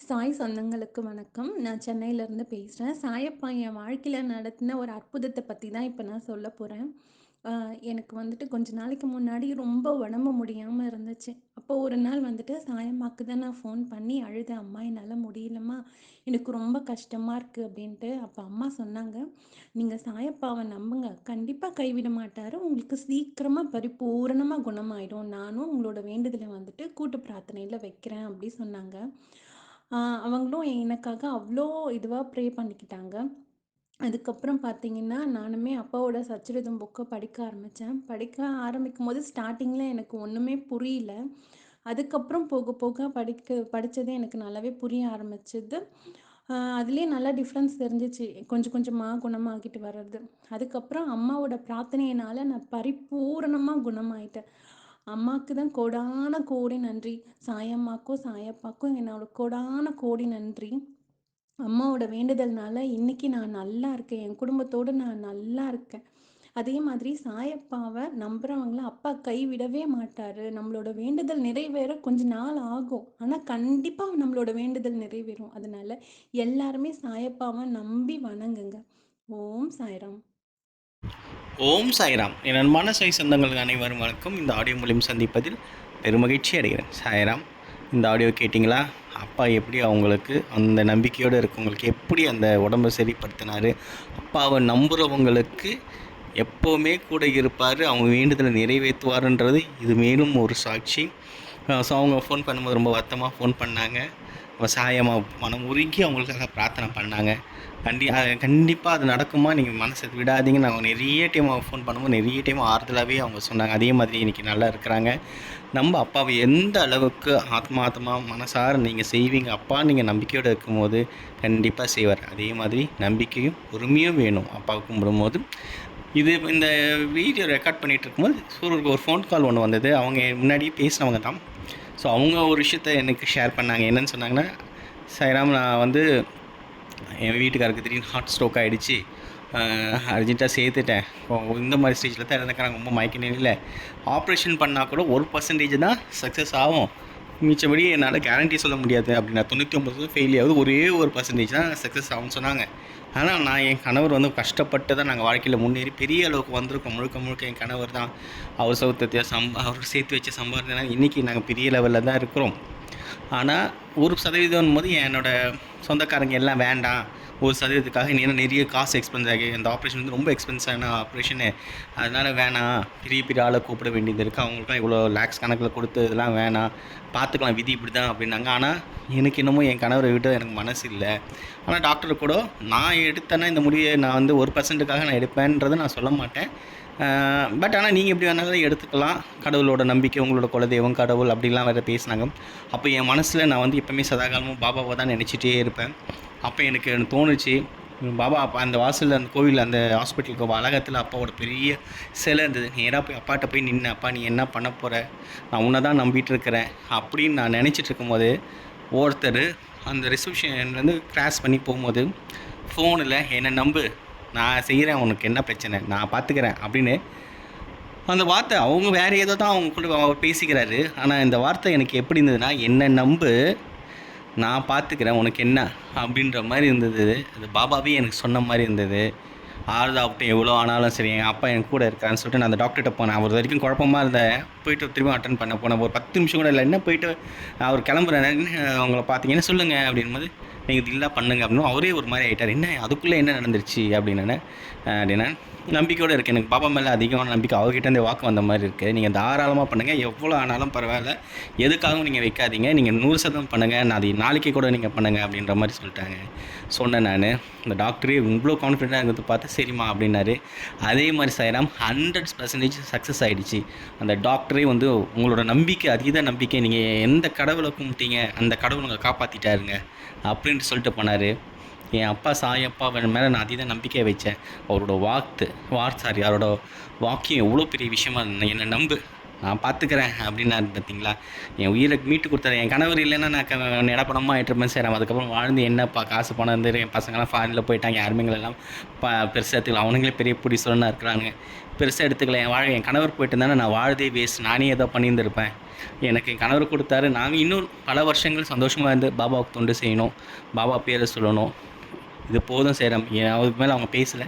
சாய் சொந்தங்களுக்கு வணக்கம். நான் சென்னையிலேருந்து பேசுகிறேன் சாயப்பா என் வாழ்க்கையில் நடத்தின ஒரு அற்புதத்தை பற்றி தான் இப்போ நான் சொல்ல போகிறேன் எனக்கு வந்துட்டு கொஞ்ச நாளைக்கு முன்னாடி ரொம்ப உடம்பு முடியாமல் இருந்துச்சு. அப்போ ஒரு நாள் வந்துட்டு சாயம்மாக்கு தான் நான் ஃபோன் பண்ணி அழுதேன். "அம்மா என்னால் முடியலம்மா. எனக்கு ரொம்ப கஷ்டமாக இருக்குது அப்படின்ட்டு. அப்போ அம்மா சொன்னாங்க, நீங்கள் சாயப்பாவை நம்புங்க. கண்டிப்பாக கைவிட மாட்டார் உங்களுக்கு சீக்கிரமாக பரிபூரணமாக குணமாயிடும். நானும் உங்களோட வேண்டுதலை வந்துட்டு கூட்டு பிரார்த்தனையில் வைக்கிறேன்" அப்படி சொன்னாங்க. அவங்களும் எனக்காக அவ்வளோ இதுவாக ப்ரே பண்ணிக்கிட்டாங்க. அதுக்கப்புறம் பார்த்தீங்கன்னா, நானுமே அப்பாவோட சச்சரிதம் புக்கை படிக்க ஆரம்பித்தேன் படிக்க ஆரம்பிக்கும்போது ஸ்டார்டிங்கில் எனக்கு ஒன்றுமே புரியல. அதுக்கப்புறம் போக போக படிக்க படித்தது எனக்கு நல்லாவே புரிய ஆரம்பிச்சது. அதுலேயே நல்லா டிஃப்ரென்ஸ் தெரிஞ்சிச்சு கொஞ்சம் கொஞ்சமாக குணமாகிட்டு வர்றது. அதுக்கப்புறம் அம்மாவோட பிரார்த்தனையினால நான் பரிபூரணமாக குணமாயிட்டேன். அம்மாக்கு தான் கோடான கோடி நன்றி. சாயம்மாக்கும், சாயப்பாக்கும் என்னோட கோடான கோடி நன்றி. அம்மாவோட வேண்டுதல்னால இன்னைக்கு நான் நல்லா இருக்கேன். என் குடும்பத்தோடு நான் நல்லா இருக்கேன். அதே மாதிரி சாயப்பாவை நம்புறவங்கள அப்பா கைவிடவே மாட்டாரு. நம்மளோட வேண்டுதல் நிறைவேற கொஞ்ச நாள் ஆகும். ஆனால் கண்டிப்பாக நம்மளோட வேண்டுதல் நிறைவேறும். அதனால எல்லாருமே சாயப்பாவை நம்பி வணங்குங்க. ஓம் சாய்ராம். ஓம் சாய்ராம். என் அன்பான சாய் சொந்தங்கள் அனைவரும் வணக்கம். இந்த ஆடியோ மூலியம் சந்திப்பதில் பெருமகிழ்ச்சி அடைகிறேன். சாய்ராம் இந்த ஆடியோ கேட்டிங்களா? அப்பா எப்படி அவங்களுக்கு அந்த நம்பிக்கையோடு இருக்கவங்களுக்கு எப்படி அந்த உடம்பை சரிப்படுத்தினார்? அப்பாவை நம்புகிறவங்களுக்கு எப்போவுமே கூட இருப்பார். அவங்க வேண்டுதலை நிறைவேற்றுவாருன்றது இது மேலும் ஒரு சாட்சி. ஸோ அவங்க ஃபோன் பண்ணும்போது ரொம்ப வருத்தமாக ஃபோன் பண்ணாங்க. சாயமாக மனம் உருகி அவங்களுக்காக பிரார்த்தனை பண்ணாங்க. கண்டி கண்டிப்பாக அது நடக்குமா? நீங்கள் மனசை விடாதீங்க நான் நிறைய டைம் அவங்க ஃபோன் பண்ணும்போது நிறைய டைம் ஆறுதலாகவே அவங்க சொன்னாங்க. அதே மாதிரி இன்றைக்கி நல்லா இருக்கிறாங்க. நம்ம அப்பாவை எந்த அளவுக்கு ஆத்மாத்மா மனசார நீங்கள் செய்வீங்க? அப்பா நீங்கள் நம்பிக்கையோடு இருக்கும்போது கண்டிப்பாக செய்வார். அதே மாதிரி நம்பிக்கையும் பொறுமையும் வேணும். அப்பாவை கும்பிடும்போது இது இந்த வீடியோ ரெக்கார்ட் பண்ணிகிட்டு இருக்கும்போது சூரியருக்கு ஒரு ஃபோன் கால் ஒன்று வந்தது. அவங்க முன்னாடியே பேசினவங்க தான். ஸோ அவங்க ஒரு விஷயத்த எனக்கு ஷேர் பண்ணாங்க. என்னென்னு சொன்னாங்கன்னா சாய்ராம் நான் வந்து என் வீட்டுக்காருக்கு திடீர்னு ஹார்ட் ஸ்ட்ரோக் ஆகிடுச்சு அர்ஜென்ட்டாக சேர்த்துட்டேன். இந்த மாதிரி ஸ்டேஜில் தான் இருந்துக்கிறாங்க ரொம்ப மயக்க நிலையில். ஆப்ரேஷன் பண்ணால் கூட ஒரு பர்சன்டேஜ் தான் சக்ஸஸ் ஆகும். மிச்சபடி என்னால் கேரண்டி சொல்ல முடியாது அப்படின்னா தொண்ணூற்றி ஒம்பது ஃபெயில் ஆகுது. ஒரே ஒரு பர்சன்டேஜ் தான் சக்ஸஸ் ஆகும்னு சொன்னாங்க. ஆனால் நான் என் கணவர் வந்து கஷ்டப்பட்டு தான் நாங்கள் வாழ்க்கையில் முன்னேறி பெரிய அளவுக்கு வந்திருக்கோம். முழுக்க முழுக்க என் கணவர் தான் அவர் சௌத்தத்தை சம் அவர் சேர்த்து வச்ச சம்பாதினா இன்றைக்கி நாங்கள் பெரிய லெவலில் தான் இருக்கிறோம். ஆனால் ஒரு சதவீதம் போது என்னோடய சொந்தக்காரங்க எல்லாம் வேண்டாம். ஒரு சதவீதத்துக்காக ஏன்னா நிறைய காசு எக்ஸ்பென்ஸ் ஆகி அந்த ஆப்ரேஷன் வந்து ரொம்ப எக்ஸ்பென்ஸான ஆப்ரேஷனு அதனால் வேணாம். பெரிய பெரிய ஆளை கூப்பிட வேண்டியது இருக்குது அவங்களுக்குலாம் இவ்வளோ லேக்ஸ் கணக்கில் கொடுத்து இதெல்லாம் வேணாம். பார்த்துக்கலாம் விதி இப்படி தான் அப்படின்னாங்க. ஆனால் எனக்கு இன்னமும் என் கணவரை விட்டு எனக்கு மனசு இல்லை. ஆனால் டாக்டர் கூட நான் எடுத்தேன்னா இந்த முடிவை நான் வந்து ஒரு பர்சன்ட்டுக்காக நான் எடுப்பேன்றதை நான் சொல்ல மாட்டேன். பட் ஆனால் நீங்கள் எப்படி வேணாலும் எடுத்துக்கலாம். கடவுளோட நம்பிக்கை உங்களோட குலதெய்வம் கடவுள் அப்படிலாம் வேறு பேசினாங்க. அப்போ என் மனசில் நான் வந்து எப்போவுமே சதாகாலமும் பாபாவை தான் நினச்சிட்டே இருப்பேன். அப்போ எனக்கு தோணுச்சு பாபா அப்போ அந்த வாசலில் அந்த கோவில் அந்த ஹாஸ்பிட்டலுக்கு வளாகத்தில் அப்பாவோட பெரிய சிலை இருந்தது. நேராக போய் அப்பாட்ட போய் நின்று அப்பா நீ என்ன பண்ண போகிற நான் உன்னை தான் நம்பிட்டு இருக்கிறேன். அப்படின்னு நான் நினச்சிட்டு இருக்கும்போது ஒருத்தர் அந்த ரிசப்ஷன்லேருந்து கிராஸ் பண்ணி போகும்போது ஃபோனில் என்னை நம்பு. நான் செய்கிறேன் உனக்கு என்ன பிரச்சனை? நான் பார்த்துக்கிறேன் அப்படின்னு அந்த வார்த்தை அவங்க வேறு ஏதோ தான் அவங்க கூட அவர் பேசிக்கிறாரு. ஆனால் இந்த வார்த்தை எனக்கு எப்படி இருந்ததுன்னா என்னை நம்பு. நான் பார்த்துக்கிறேன் உனக்கு என்ன? அப்படின்ற மாதிரி இருந்தது. அது பாபாவே எனக்கு சொன்ன மாதிரி இருந்தது. ஆறுதாகட்டும் எவ்வளோ ஆனாலும் சரி என் அப்பா என் கூட இருக்கான்னு சொல்லிட்டு நான் அந்த டாக்டர்கிட்ட போனேன். அவர் வரைக்கும் குழப்பமாக இருந்தேன் போயிட்டு திரும்ப அட்டன் பண்ண போனேன். ஒரு பத்து நிமிஷம் கூட இல்லை. என்ன போயிட்டு அவர் கிளம்புறேன். அவங்கள பார்த்தீங்கன்னா சொல்லுங்கள் அப்படின்போது நீங்கள் இது இல்லை பண்ணுங்க அப்படின்னு அவரே ஒரு மாதிரி ஆகிட்டார் என்ன அதுக்குள்ளே என்ன நடந்துருச்சு அப்படின்னு அப்படின்னா நம்பிக்கையோடு இருக்குது எனக்கு பாப்பா மேலே அதிகமான நம்பிக்கை. அவர்கிட்ட இந்த வாக்கு வந்த மாதிரி இருக்குது நீங்கள் தாராளமாக பண்ணுங்கள் எவ்வளோ ஆனாலும் பரவாயில்ல. எதுக்காகவும் நீங்கள் வைக்காதீங்க. நீங்கள் நூறு சதம் பண்ணுங்கள் நான் அது நாளைக்கு கூட நீங்கள் பண்ணுங்கள் அப்படின்ற மாதிரி சொல்லிட்டாங்க. சொன்னேன் நான். இந்த டாக்டரே இவ்வளோ கான்ஃபிடென்ட்டாக இருக்கிறது பார்த்து சரிம்மா அப்படின்னாரு. அதே மாதிரி சைராம் ஹண்ட்ரட் பர்சன்டேஜ் சக்ஸஸ் ஆகிடுச்சு அந்த டாக்டரே வந்து உங்களோட நம்பிக்கை அதீத நம்பிக்கை நீங்கள் எந்த கடவுளை கும்பிட்டீங்க அந்த கடவுளை உங்களை காப்பாற்றிட்டாருங்க அப்படின்ட்டு சொல்லிட்டு போனார். என் அப்பா சாயப்பா மேலே நான் அதிக நம்பிக்கை வச்சேன். அவரோட வாக்கு வார் சாரி அவரோட வாக்கியம் எவ்வளோ பெரிய விஷயமா என்னை நம்பு. நான் பார்த்துக்கிறேன் அப்படின்னாரு பார்த்தீங்களா என் உயிரை மீட்டு கொடுத்தாரு என் கணவர் இல்லைன்னா நான் க- நடப்படமாக ஆயிட்டிருப்பேன் அதுக்கப்புறம் வாழ்ந்து என்னப்பா காசு பணம் இருந்து என் பசங்களாம் ஃபாரினில் போயிட்டாங்க. யாருமைங்களெல்லாம் ப பெருசாக எடுத்துக்கலாம் அவனுங்களே பெரிய பிடி சொல்லணும் இருக்கிறானுங்க. பெருசாக எடுத்துக்கல. என் வாழ என் கணவர் போயிட்டு இருந்தானே நான் வாழ்தே வேஸ்ட் நானே ஏதோ பண்ணியிருந்திருப்பேன். எனக்கு என் கணவர் கொடுத்தாரு. நாங்கள் இன்னும் பல வருஷங்கள் சந்தோஷமாக இருந்து பாபாவுக்கு தொண்டு செய்யணும். பாபா பேரை சொல்லணும். இது போதும் சேரம் அதுக்கு மேலே அவங்க பேசலை.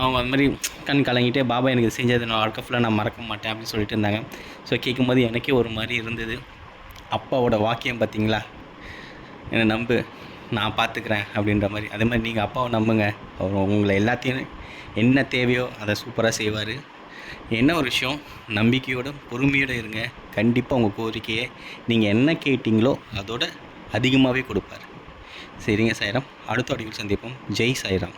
அவங்க அந்த மாதிரி கண் கலங்கிட்டே பாபா எனக்கு இது செஞ்சது நான் வாழ்க்கை ஃபுல்லாக நான் மறக்க மாட்டேன் அப்படின்னு சொல்லிட்டு இருந்தாங்க. ஸோ கேட்கும்போது எனக்கே ஒரு மாதிரி இருந்தது. அப்பாவோட வாக்கியம் பார்த்தீங்களா? என்னை நம்பு நான் பார்த்துக்கிறேன் அப்படின்ற மாதிரி. அதே மாதிரி நீங்கள் அப்பாவை நம்புங்க. அவர் உங்களை எல்லாத்தையும் என்ன தேவையோ அதை சூப்பராக செய்வார். என்ன ஒரு விஷயம் நம்பிக்கையோட பொறுமையோடு இருங்க. கண்டிப்பாக உங்கள் கோரிக்கையை நீங்கள் என்ன கேட்டிங்களோ அதோட அதிகமாகவே கொடுப்பார். சரிங்க சாய்ராம். அடுத்த அடிவில் சந்திப்போம். ஜெய் சாய்ராம்.